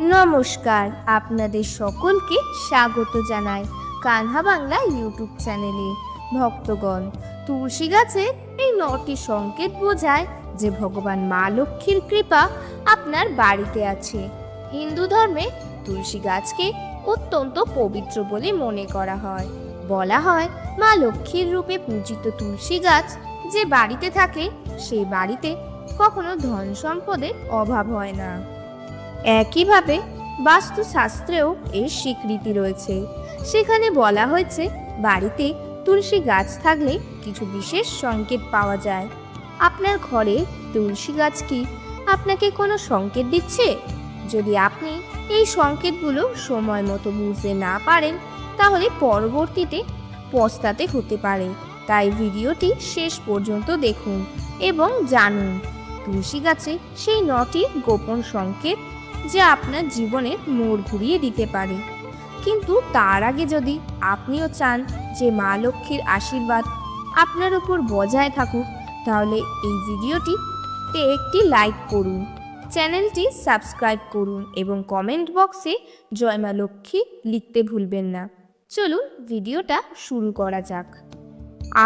নমস্কার, আপনাদের সকলকে স্বাগত জানাই কানহা বাংলা ইউটিউব চ্যানেলে। ভক্তগণ, তুলসী গাছে এই নটি সংকেত বোঝায় যে ভগবান মা লক্ষ্মীর কৃপা আপনার বাড়িতে আছে। হিন্দু ধর্মে তুলসী গাছকে অত্যন্ত পবিত্র বলে মনে করা হয়। বলা হয়, মা লক্ষ্মীর রূপে পূজিত তুলসী গাছ যে বাড়িতে থাকে, সেই বাড়িতে কখনো ধন সম্পদের অভাব হয় না। একইভাবে বাস্তুশাস্ত্রেও এর স্বীকৃতি রয়েছে। সেখানে বলা হয়েছে, বাড়িতে তুলসী গাছ থাকলে কিছু বিশেষ সংকেত পাওয়া যায়। আপনার ঘরে তুলসী গাছ কি আপনাকে কোনো সংকেত দিচ্ছে? যদি আপনি এই সংকেতগুলো সময় মতো বুঝতে না পারেন, তাহলে পরবর্তীতে পস্তাতে হতে পারে। তাই ভিডিওটি শেষ পর্যন্ত দেখুন এবং জানুন, তুলসী গাছে সেই নটি গোপন সংকেত যা আপনার জীবনের মোড় ঘুরিয়ে দিতে পারে। কিন্তু তার আগে যদি আপনিও চান যে মা লক্ষ্মীর আশীর্বাদ আপনার উপর বজায় থাকুক, তাহলে এই ভিডিওটিতে একটি লাইক করুন, চ্যানেলটি সাবস্ক্রাইব করুন এবং কমেন্ট বক্সে জয় মা লক্ষ্মী লিখতে ভুলবেন না। চলুন ভিডিওটা শুরু করা যাক।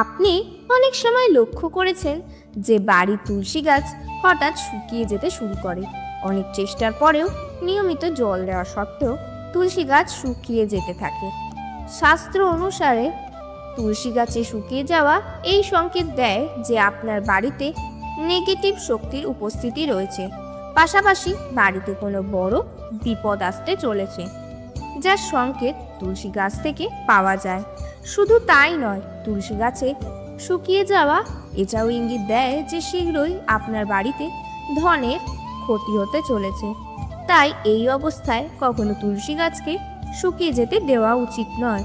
আপনি অনেক সময় লক্ষ্য করেছেন যে বাড়ির তুলসী গাছ হঠাৎ শুকিয়ে যেতে শুরু করে। অনেক চেষ্টার পরেও নিয়মিত জল দেওয়া সত্ত্বেও তুলসী গাছ শুকিয়ে যেতে থাকে। শাস্ত্র অনুসারে তুলসী গাছে শুকিয়ে যাওয়া এই সংকেত দেয় যে আপনার বাড়িতে নেগেটিভ শক্তির উপস্থিতি রয়েছে। পাশাপাশি বাড়িতে কোনো বড় বিপদ আসতে চলেছে, যার সংকেত তুলসী গাছ থেকে পাওয়া যায়। শুধু তাই নয়, তুলসী গাছে শুকিয়ে যাওয়া এটাও ইঙ্গিত দেয় যে শীঘ্রই আপনার বাড়িতে ধনের ক্ষতি হতে চলেছে। তাই এই অবস্থায় কখনো তুলসী গাছকে শুকিয়ে যেতে দেওয়া উচিত নয়।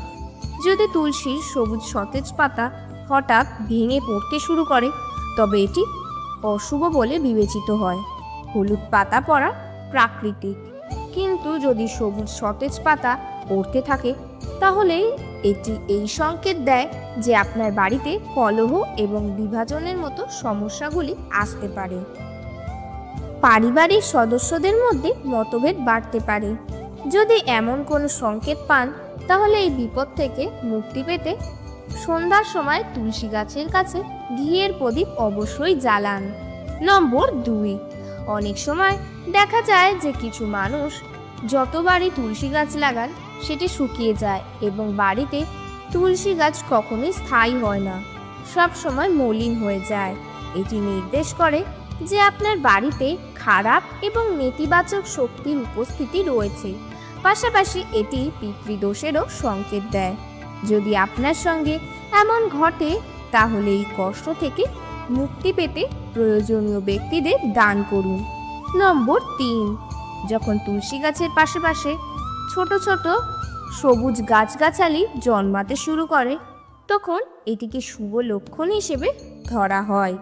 যদি তুলসীর সবুজ সতেজ পাতা হঠাৎ ভেঙে পড়তে শুরু করে, তবে এটি অশুভ বলে বিবেচিত হয়। হলুদ পাতা পড়া প্রাকৃতিক। কিন্তু যদি সবুজ সতেজ পাতা পড়তে থাকে, তাহলে এটি এই সংকেত দেয় যে আপনার বাড়িতে কলহ এবং বিভাজনের মতো সমস্যাগুলি আসতে পারে। পারিবারিক সদস্যদের মধ্যে মতভেদ বাড়তে পারে। যদি এমন কোনো সংকেত পান, তাহলে এই বিপদ থেকে মুক্তি পেতে সন্ধ্যার সময় তুলসী গাছের কাছে ঘিয়ের প্রদীপ অবশ্যই জ্বালান। নম্বর দুই, অনেক সময় দেখা যায় যে কিছু মানুষ যতবারই তুলসী গাছ লাগান, সেটি শুকিয়ে যায় এবং বাড়িতে তুলসী গাছ কখনোই স্থায়ী হয় না। সব সময় মলিন হয়ে যায়। এটি নির্দেশ করে যে আপনার বাড়িতে খারাপ এবং নেতিবাচক শক্তির উপস্থিতি রয়েছে। পাশাপাশি এটি পিতৃদোষেরও সংকেত দেয়। যদি আপনার সঙ্গে এমন ঘটে, তাহলে এই কষ্ট থেকে মুক্তি পেতে প্রয়োজনীয় ব্যক্তিদের দান করুন। নম্বর তিন, যখন তুলসী গাছের পাশে ছোট ছোট সবুজ গাছগাছালি জন্মাতে শুরু করে, তখন এটিকে শুভ লক্ষণ হিসেবে ধরা হয়।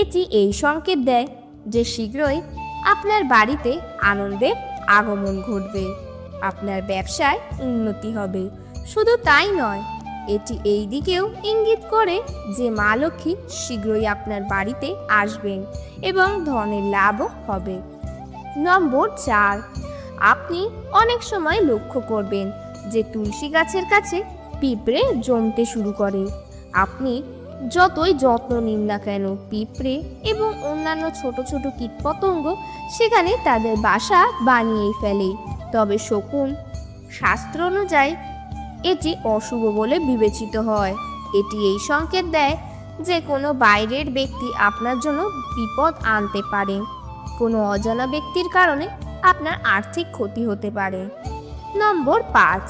এটি এই সংকেত দেয় যে শীঘ্রই আপনার বাড়িতে আনন্দের আগমন ঘটবে। আপনার ব্যবসায় উন্নতি হবে। শুধু তাই নয়, এটি এই দিকেও ইঙ্গিত করে যে মা লক্ষ্মী শীঘ্রই আপনার বাড়িতে আসবেন এবং ধনের লাভও হবে। নম্বর চার, আপনি অনেক সময় লক্ষ্য করবেন যে তুলসী গাছের কাছে পিঁপড়ে জমতে শুরু করে। আপনি যতই যত্ন নিন না কেন, পিঁপড়ে এবং অন্যান্য ছোট ছোট কীটপতঙ্গ সেখানে তাদের বাসা বানিয়েই ফেলে। তবে শকুন শাস্ত্র অনুযায়ী এটি অশুভ বলে বিবেচিত হয়। এটি এই সংকেত দেয় যে কোনো বাইরের ব্যক্তি আপনার জন্য বিপদ আনতে পারে। কোনো অজানা ব্যক্তির কারণে আপনার আর্থিক ক্ষতি হতে পারে। নম্বর পাঁচ,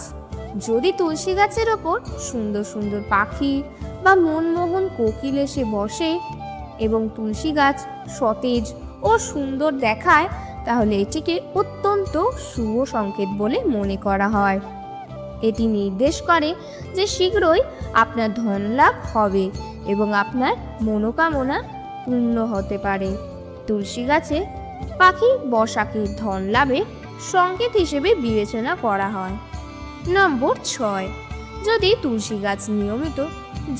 যদি তুলসী গাছের ওপর সুন্দর সুন্দর পাখি বা মনমোহন কোকিল এসে বসে এবং তুলসী গাছ সতেজ ও সুন্দর দেখায়, তাহলে এটিকে অত্যন্ত শুভ সংকেত বলে মনে করা হয়। এটি নির্দেশ করে যে শীঘ্রই আপনার ধন লাভ হবে এবং আপনার মনোকামনা পূর্ণ হতে পারে। তুলসী গাছে পাখি বসাকে ধন লাভের সংকেত হিসেবে বিবেচনা করা হয়। নম্বর ছয়, যদি তুলসী গাছ নিয়মিত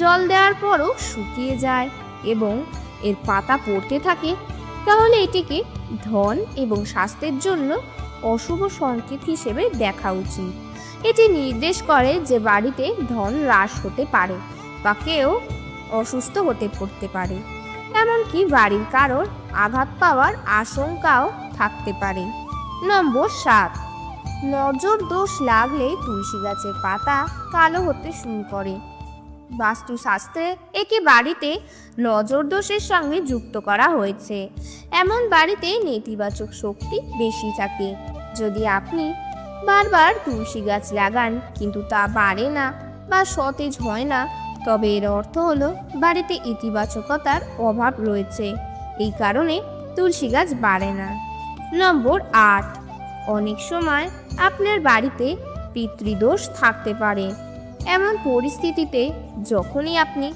জল দেওয়ার পরও শুকিয়ে যায় এবং এর পাতা পড়তে থাকে, তাহলে এটিকে ধন এবং স্বাস্থ্যের জন্য অশুভ সংকেত হিসেবে দেখা উচিত। এটি নির্দেশ করে যে বাড়িতে ধন হ্রাস হতে পারে বা কেউ অসুস্থ হতে পড়তে পারে। এমনকি বাড়ির কারোর আঘাত পাওয়ার আশঙ্কাও থাকতে পারে। নম্বর সাত নজর দোষ লাগলে তুলসী গাছের পাতা কালো হতে শুরু করে। বাস্তুশাস্ত্রে একে বাড়িতে নজর দোষের সঙ্গে যুক্ত করা হয়েছে। এমন বাড়িতে নেতিবাচক শক্তি বেশি থাকে। যদি আপনি বারবার তুলসী গাছ লাগান, কিন্তু তা বাড়ে না বা সতেজ হয় না, তবে এর অর্থ হলো বাড়িতে ইতিবাচকতার অভাব রয়েছে। এই কারণে তুলসী গাছ বাড়ে না। নম্বর আট, অনেক সময় আপনার বাড়িতে পিতৃদোষ থাকতে পারে। এমন পরিস্থিতিতে যখনই আপনি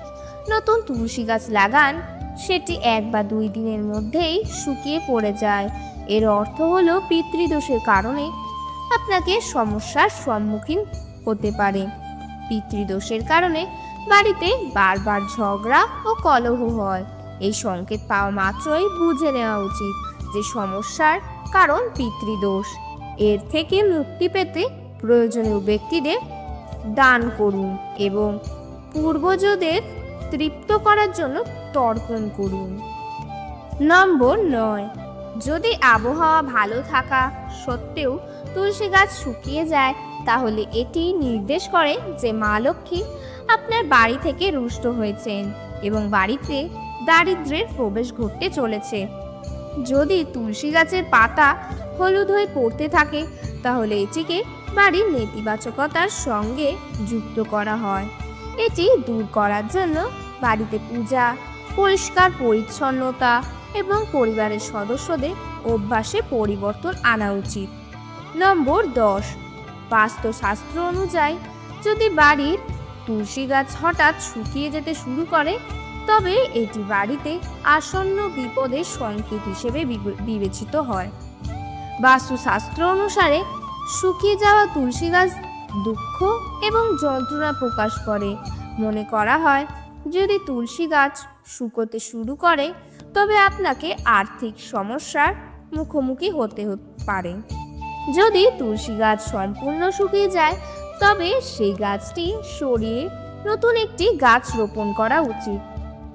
নতুন তুলসী গাছ লাগান, সেটি এক বা দুই দিনের মধ্যেই শুকিয়ে পড়ে যায়। এর অর্থ হলো পিতৃদোষের কারণে আপনাকে সমস্যার সম্মুখীন হতে পারে। পিতৃদোষের কারণে বাড়িতে বারবার ঝগড়া ও কলহ হয়। এই সংকেত পাওয়া মাত্রই বুঝে নেওয়া উচিত যে সমস্যার কারণ পিতৃদোষ। এর থেকে মুক্তি পেতে প্রয়োজনীয় ব্যক্তিদের দান করুন এবং পূর্বজদের তৃপ্ত করার জন্য তর্পণ করুন। নম্বর নয়, যদি আবহাওয়া ভালো থাকা সত্ত্বেও তুলসী গাছ শুকিয়ে যায়, তাহলে এটি নির্দেশ করে যে মা লক্ষ্মী আপনার বাড়ি থেকে রুষ্ট হয়েছেন এবং বাড়িতে দারিদ্র্যের প্রবেশ ঘটতে চলেছে। যদি তুলসী গাছের পাতা হলুদ হয়ে পড়তে থাকে, তাহলে এটিকে বাড়ির নেতিবাচকতার সঙ্গে যুক্ত করা হয়। এটি দূর করার জন্য বাড়িতে পূজা, পরিষ্কার পরিচ্ছন্নতা এবং পরিবারের সদস্যদের অভ্যাসে পরিবর্তন আনা উচিত। নম্বর দশ, বাস্তুশাস্ত্র অনুযায়ী যদি বাড়ির তুলসী গাছ হঠাৎ শুকিয়ে যেতে শুরু করে, তবে এটি বাড়িতে আসন্ন বিপদের সংকেত হিসেবে বিবে- বিবেচিত হয়। বাস্তুশাস্ত্র অনুসারে শুকিয়ে যাওয়া তুলসী গাছ দুঃখ এবং যন্ত্রণা প্রকাশ করে। মনে করা হয়, যদি তুলসী গাছ শুকোতে শুরু করে, তবে আপনাকে আর্থিক সমস্যার মুখোমুখি হতে পারে। যদি তুলসী গাছ সম্পূর্ণ শুকিয়ে যায়, তবে সেই গাছটি সরিয়ে নতুন একটি গাছ রোপণ করা উচিত।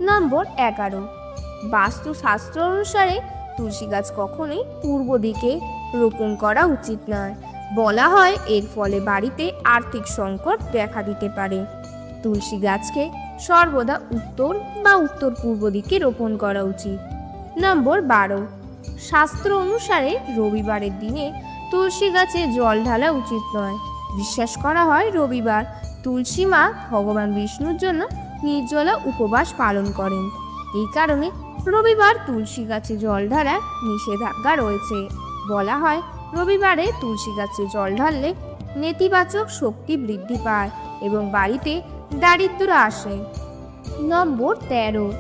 নম্বর এগারো। বাস্তু বাস্তুশাস্ত্র অনুসারে তুলসী গাছ কখনোই পূর্ব দিকে রোপণ করা উচিত নয়। বলা হয় এর ফলে বাড়িতে আর্থিক সংকট দেখা দিতে পারে। তুলসী গাছকে সর্বদা উত্তর বা উত্তর পূর্ব দিকে রোপণ করা উচিত। নম্বর বারো। শাস্ত্র অনুসারে রবিবারের দিনে তুলসী গাছে জল ঢালা উচিত নয়। বিশ্বাস করা হয় রবিবার তুলসী মা ভগবান বিষ্ণুর জন্য নির্জলা উপবাস পালন করেন। এই কারণে রবিবার তুলসী গাছে জল ঢালার নিষেধাজ্ঞা রয়েছে। বলা হয় রবিবারে তুলসী গাছে জল ঢাললে নেতিবাচক শক্তি বৃদ্ধি পায় এবং বাড়িতে দারিদ্র আসে। নম্বর তেরো,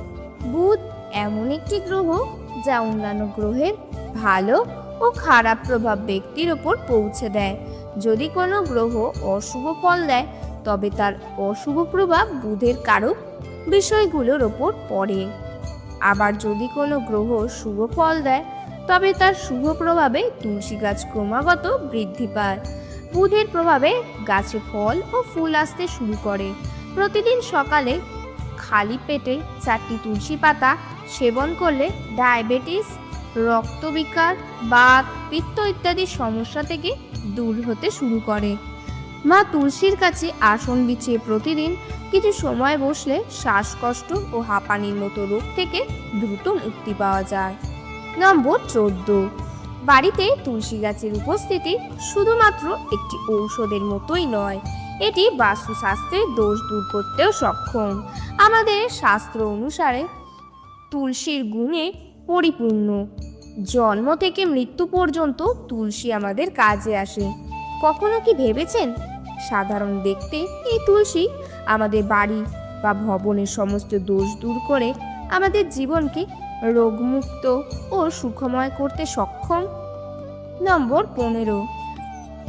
বুধ এমন একটি গ্রহ যা অন্যান্য গ্রহের ভালো ও খারাপ প্রভাব ব্যক্তির ওপর পৌঁছে দেয়। যদি কোনো গ্রহ অশুভ ফল দেয়, তবে তার অশুভ প্রভাব বুধের কারক বিষয়গুলোর ওপর পড়ে। আবার যদি কোনো গ্রহ শুভ ফল দেয় তবে তার শুভ প্রভাবে তুলসী গাছ ক্রমাগত বৃদ্ধি পায়। বুধের প্রভাবে গাছে ফল ও ফুল আসতে শুরু করে। প্রতিদিন সকালে খালি পেটে চারটি তুলসী পাতা সেবন করলে ডায়াবেটিস, রক্তবিকার, বাত, পিত্ত ইত্যাদি সমস্যা থেকে দূর হতে শুরু করে। মা তুলসীর কাছে আসন বিছিয়ে প্রতিদিন কিছু সময় বসলে শ্বাসকষ্ট ও হাঁপানির মতো রোগ থেকে দ্রুত মুক্তি পাওয়া যায়। নম্বর চোদ্দ। বাড়িতে তুলসী গাছের উপস্থিতি শুধুমাত্র একটি ঔষধের মতোই নয়, এটি বাস্তুশাস্ত্রের দোষ দূর করতেও সক্ষম। আমাদের শাস্ত্র অনুসারে তুলসীর গুণে পরিপূর্ণ। জন্ম থেকে মৃত্যু পর্যন্ত তুলসী আমাদের কাজে আসে। কখনো কি ভেবেছেন? সাধারণ দেখতে এই তুলসী আমাদের বাড়ি বা ভবনের সমস্ত দোষ দূর করে আমাদের জীবনকে রোগমুক্ত ও সুখময় করতে সক্ষম? নম্বর পনেরো।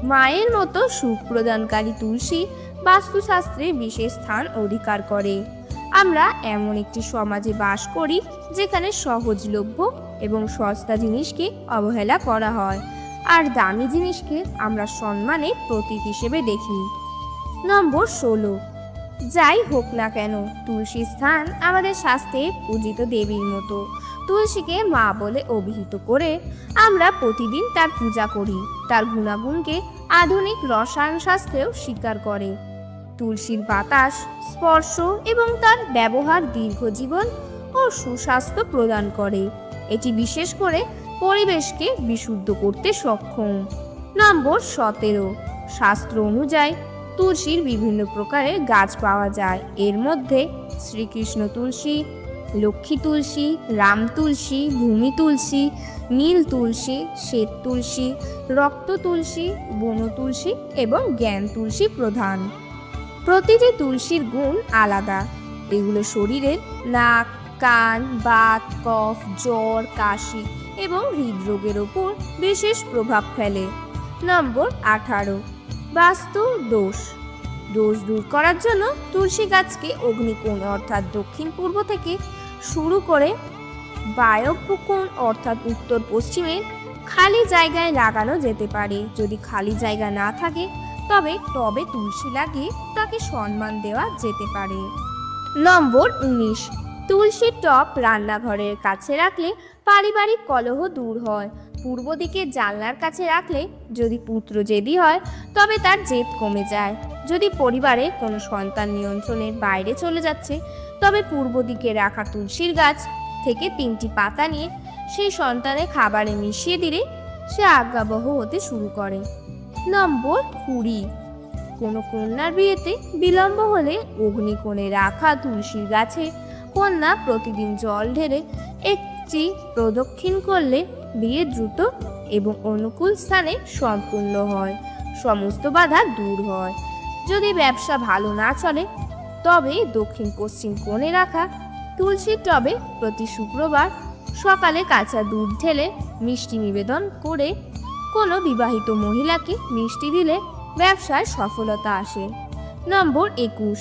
মায়ের মতো সুখ প্রদানকারী তুলসী বাস্তুশাস্ত্রে বিশেষ স্থান অধিকার করে। আমরা এমন একটি সমাজে বাস করি যেখানে সহজলভ্য এবং সস্তা জিনিসকে অবহেলা করা হয়। আর দামি জিনিসকে আমরা সম্মানের প্রতীক হিসেবে দেখি। নম্বর ষোলো। যাই হোক না কেন তুলসীর স্থান আমাদের শাস্ত্রে পূজিত দেবীর মতো। তুলসীকে মা বলে অভিহিত করে আমরা প্রতিদিন তার পূজা করি। তার গুণাগুণকে আধুনিক রসায়ন শাস্ত্রেও স্বীকার করে। তুলসীর বাতাস, স্পর্শ এবং তার ব্যবহার দীর্ঘজীবন ও সুস্বাস্থ্য প্রদান করে। এটি বিশেষ করে পরিবেশকে বিশুদ্ধ করতে সক্ষম। নম্বর সতেরো, শাস্ত্র অনুযায়ী তুলসীর বিভিন্ন প্রকারের গাছ পাওয়া যায়। এর মধ্যে শ্রীকৃষ্ণ তুলসী, লক্ষ্মী তুলসী, রাম তুলসী, ভূমি তুলসী, নীল তুলসী, শ্বেত তুলসী, রক্ত তুলসী, বন তুলসী এবং জ্ঞান তুলসী প্রধান। প্রতিটি তুলসীর গুণ আলাদা। এগুলো শরীরের নাক, কান, বাত, কফ, জ্বর, কাশি এবং হৃদরোগের ওপর বিশেষ প্রভাব ফেলে। নম্বর আঠারো। বাস্তু দোষ। দোষ দূর করার জন্য তুলসী গাছকে অগ্নিকোণ অর্থাৎ দক্ষিণ পূর্ব থেকে শুরু করে বায়ব্যকোণ অর্থাৎ উত্তর পশ্চিমের খালি জায়গায় লাগানো যেতে পারে। যদি খালি জায়গা না থাকে, তবে টবে তুলসী লাগিয়ে তাকে সম্মান দেওয়া যেতে পারে। নম্বর উনিশ। তুলসীর টপ রান্নাঘরের কাছে রাখলে পারিবারিক কলহ দূর হয়। পূর্ব দিকে জানলার কাছে রাখলে যদি পুত্র জেদি হয়, তবে তার জেদ কমে যায়। যদি পরিবারে কোনো সন্তান নিয়ন্ত্রণের বাইরে চলে যাচ্ছে, তবে পূর্ব দিকে রাখা তুলসীর গাছ থেকে তিনটি পাতা নিয়ে সেই সন্তানের খাবারে মিশিয়ে দিলে সে আজ্ঞাবহ হতে শুরু করে। নম্বর কুড়ি। কোনো কন্যার বিয়েতে বিলম্ব হলে অগ্নিকোণে রাখা তুলসীর গাছে কন্যা প্রতিদিন জল ঢেলে একটি প্রদক্ষিণ করলে বিয়ে দ্রুত এবং অনুকূল স্থানে সম্পূর্ণ হয়। সমস্ত বাধা দূর হয়। যদি ব্যবসা ভালো না চলে, তবে দক্ষিণ পশ্চিম কোণে রাখা তুলসীর টবে প্রতি শুক্রবার সকালে কাঁচা দুধ ঢেলে মিষ্টি নিবেদন করে কোনো বিবাহিত মহিলাকে মিষ্টি দিলে ব্যবসায় সফলতা আসে। নম্বর একুশ।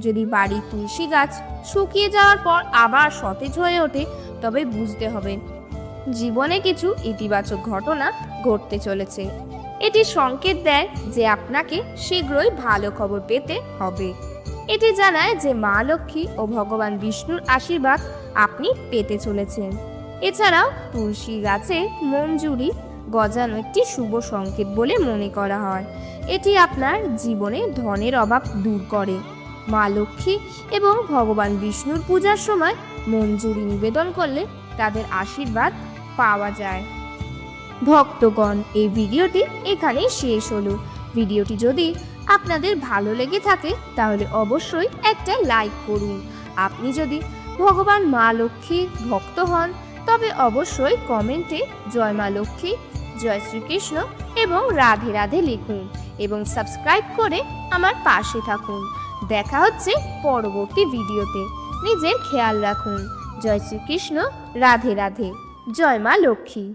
যদি বাড়ির তুলসী গাছ শুকিয়ে যাওয়ার পর আবার সতেজ হয়ে ওঠে, তবে বুঝতে হবে জীবনে কিছু ইতিবাচক ঘটনা ঘটতে চলেছে। এটি সংকেত দেয় যে আপনাকে শীঘ্রই ভালো খবর পেতে হবে। এটি জানায় যে মা লক্ষ্মী ও ভগবান বিষ্ণুর আশীর্বাদ আপনি পেতে চলেছেন। এছাড়াও তুলসী গাছে মঞ্জুরি গজানো একটি শুভ সংকেত বলে মনে করা হয়। এটি আপনার জীবনে ধনের অভাব দূর করে। মা লক্ষ্মী এবং ভগবান বিষ্ণুর পূজার সময় মঞ্জুরি নিবেদন করলে তাদের আশীর্বাদ পাওয়া যায়। ভক্তগণ, এই ভিডিওটি এখানেই শেষ হলো। ভিডিওটি যদি আপনাদের ভালো লেগে থাকে, তাহলে অবশ্যই একটা লাইক করুন। আপনি যদি ভগবান মা লক্ষ্মীর ভক্ত হন, তবে অবশ্যই কমেন্টে জয় মা লক্ষ্মী, জয় শ্রীকৃষ্ণ এবং রাধে রাধে লিখুন এবং সাবস্ক্রাইব করে আমার পাশে থাকুন। দেখা হচ্ছে পরবর্তী ভিডিওতে। নিজের খেয়াল রাখুন। জয় শ্রীকৃষ্ণ, রাধে রাধে। জয় মা লক্ষ্মী।